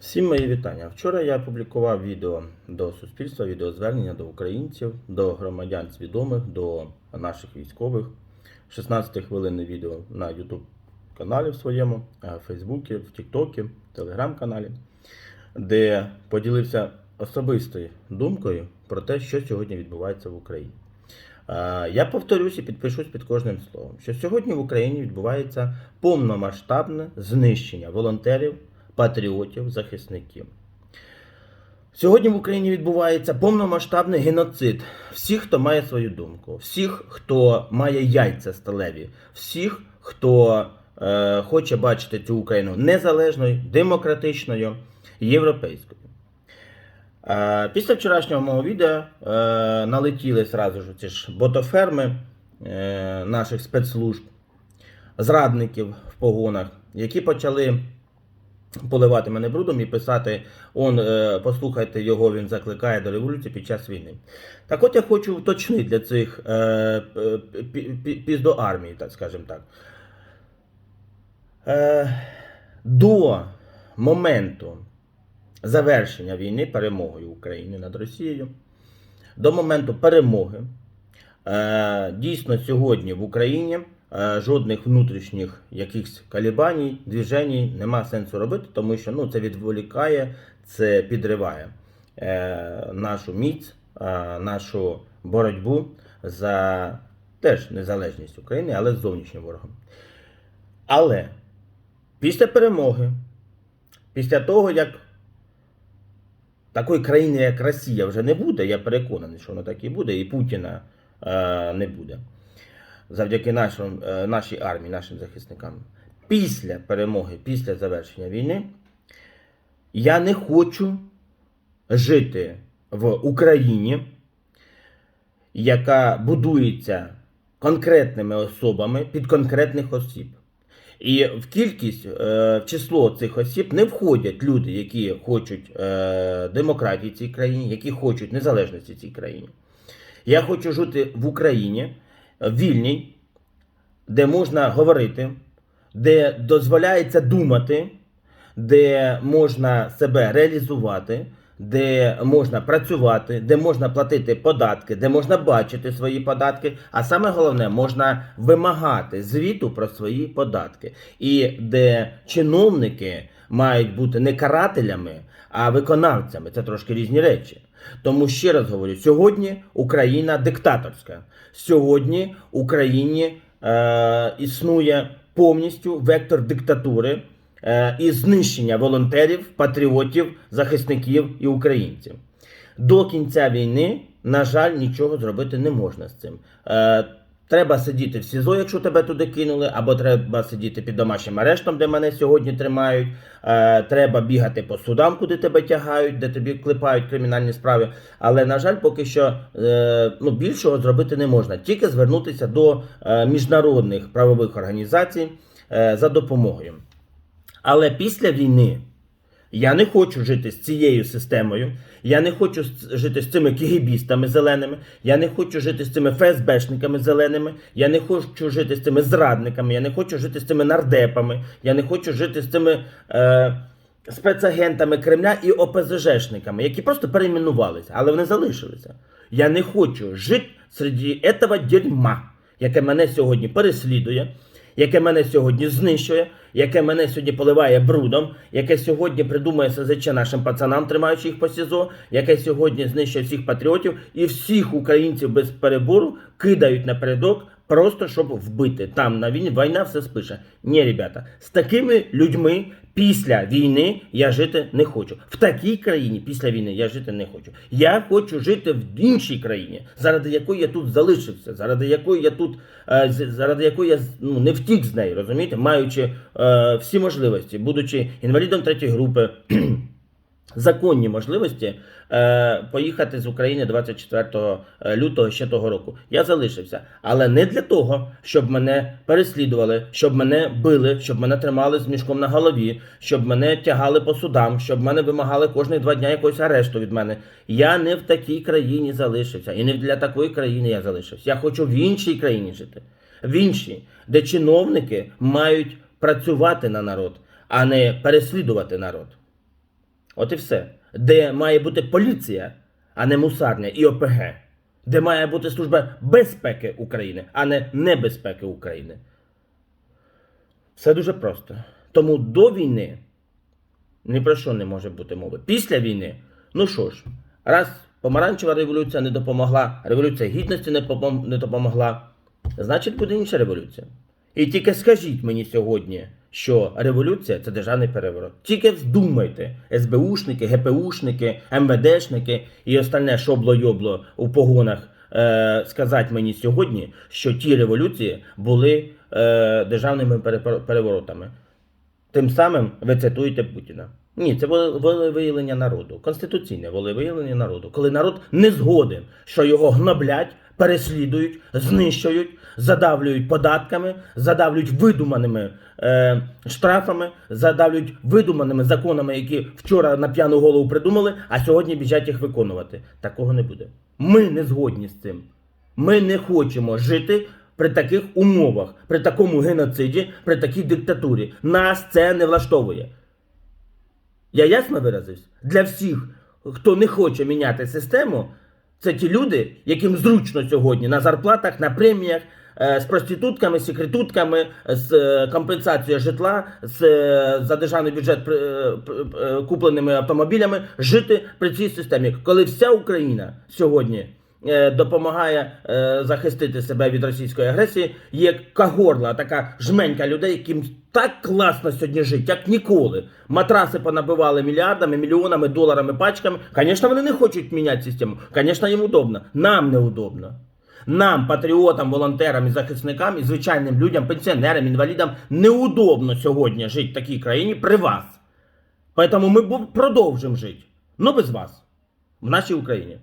Всім мої вітання. Вчора я опублікував відео до суспільства, відеозвернення до українців, до громадян свідомих, до наших військових. 16 хвилинне відео на YouTube каналі в своєму, а в Фейсбуці, в Тіктокі, Телеграм-каналі, де поділився особистою думкою про те, що сьогодні відбувається в Україні. Е, Я повторюсь і підпишусь під кожним словом, що сьогодні в Україні відбувається повномасштабне знищення волонтерів, патріотів, захисників. Сьогодні в Україні відбувається повномасштабний геноцид всіх, хто має свою думку, всіх, хто має яйця сталеві, всіх, хто е, хоче бачити цю Україну незалежною, демократичною, європейською. Е, Після вчорашнього мого відео е, налетіли зразу ж ці ж ботоферми е, наших спецслужб, зрадників в погонах, які почали поливати мене брудом і писати: он, е, послухайте його, він закликає до революції під час війни. Так от я хочу уточнити для цих е, пі- пі- піздоармій, так скажімо так. Е, до моменту завершення війни перемогою України над Росією, до моменту перемоги, е, дійсно сьогодні в Україні жодних внутрішніх якихось калібаній, движеній нема сенсу робити, тому що ну, це відволікає, це підриває е, нашу міць, е, нашу боротьбу за теж незалежність України, але з зовнішнім ворогом. Але після перемоги, після того, як такої країни, як Росія, вже не буде, я переконаний, що воно так і буде, і Путіна е, не буде. Завдяки нашим, е, нашій армії, нашим захисникам. Після перемоги, після завершення війни, я не хочу жити в Україні, яка будується конкретними особами під конкретних осіб. І в кількість, е, в число цих осіб не входять люди, які хочуть е, демократії цій країні, які хочуть незалежності цій країні. Я хочу жити в Україні вільній, де можна говорити, де дозволяється думати, де можна себе реалізувати, де можна працювати, де можна платити податки, де можна бачити свої податки, а саме головне, можна вимагати звіту про свої податки, і де чиновники мають бути не карателями, а виконавцями. Це трошки різні речі. Тому ще раз говорю: сьогодні Україна диктаторська. Сьогодні Україні е, існує повністю вектор диктатури е, і знищення волонтерів, патріотів, захисників і українців. До кінця війни, на жаль, нічого зробити не можна з цим. Е, треба сидіти в СІЗО, якщо тебе туди кинули, або треба сидіти під домашнім арештом, де мене сьогодні тримають. Е, треба бігати по судам, куди тебе тягають, де тобі клепають кримінальні справи. Але, на жаль, поки що е, ну, більшого зробити не можна. Тільки звернутися до е, міжнародних правових організацій е, за допомогою. Але після війни я не хочу жити з цією системою. Я не хочу жити з цими кігібістами зеленими. Я не хочу жити з цими ФСБшниками зеленими. Я не хочу жити з цими зрадниками. Я не хочу жити з цими нардепами. Я не хочу жити з цими е, спецагентами Кремля і ОПЗЖшниками, які просто перейменувалися, але вони залишилися. Я не хочу жити серед цього дерьма, яке мене сьогодні переслідує яке мене сьогодні знищує, яке мене сьогодні поливає брудом, яке сьогодні придумує СЗЧ нашим пацанам, тримаючи їх по СІЗО, яке сьогодні знищує всіх патріотів і всіх українців без перебору кидають напередок. Просто щоб вбити там на війні війна все спише. Ні, ребята, з такими людьми після війни я жити не хочу. В такій країні після війни я жити не хочу. Я хочу жити в іншій країні, заради якої я тут залишився, заради якої я тут, е, заради якої я ну, не втік з неї, розумієте, маючи е, всі можливості, будучи інвалідом третьої групи. Законні можливості е, поїхати з України 24 лютого ще того року. Я залишився, але не для того, щоб мене переслідували, щоб мене били, щоб мене тримали з мішком на голові, щоб мене тягали по судам, щоб мене вимагали кожні два дня якогось арешту від мене. Я не в такій країні залишився, і не для такої країни я залишився. Я хочу в іншій країні жити, в іншій, де чиновники мають працювати на народ, а не переслідувати народ. От і все. Де має бути поліція, а не мусарня і ОПГ. Де має бути служба безпеки України, а не небезпеки України. Все дуже просто. Тому до війни ні про що не може бути мови. Після війни, ну що ж, раз помаранчева революція не допомогла, революція гідності не, допомогла, значить буде інша революція. І тільки скажіть мені сьогодні, що революція це державний переворот. Тільки вздумайте, СБУшники, ГПУшники, МВДшники і остальне шобло-йобло у погонах е, сказати мені сьогодні, що ті революції були е, державними переворотами. Тим самим ви цитуєте Путіна. Ні, це воле- волевиявлення народу, конституційне волевиявлення народу, коли народ не згоден, що його гноблять, переслідують, знищують, задавлюють податками, задавлюють видуманими е, штрафами, задавлюють видуманими законами, які вчора на п'яну голову придумали, а сьогодні біжать їх виконувати. Такого не буде. Ми не згодні з цим. Ми не хочемо жити при таких умовах, при такому геноциді, при такій диктатурі. Нас це не влаштовує. Я ясно виразився? Для всіх, хто не хоче міняти систему, це ті люди, яким зручно сьогодні на зарплатах, на преміях, е, з проститутками, секретутками, з е, компенсацією житла, з, е, за державний бюджет купленими автомобілями жити при цій системі. Коли вся Україна сьогодні допомагає е, захистити себе від російської агресії, є кагорла, така жменька людей, яким так класно сьогодні жити, як ніколи. Матраси понабивали мільярдами, мільйонами, доларами, пачками. Звісно, вони не хочуть міняти систему. Звісно, їм удобно. Нам неудобно. Нам, патріотам, волонтерам і захисникам, і звичайним людям, пенсіонерам, інвалідам, неудобно сьогодні жити в такій країні при вас. Поэтому ми продовжимо жити. Ну без вас. В нашій Україні.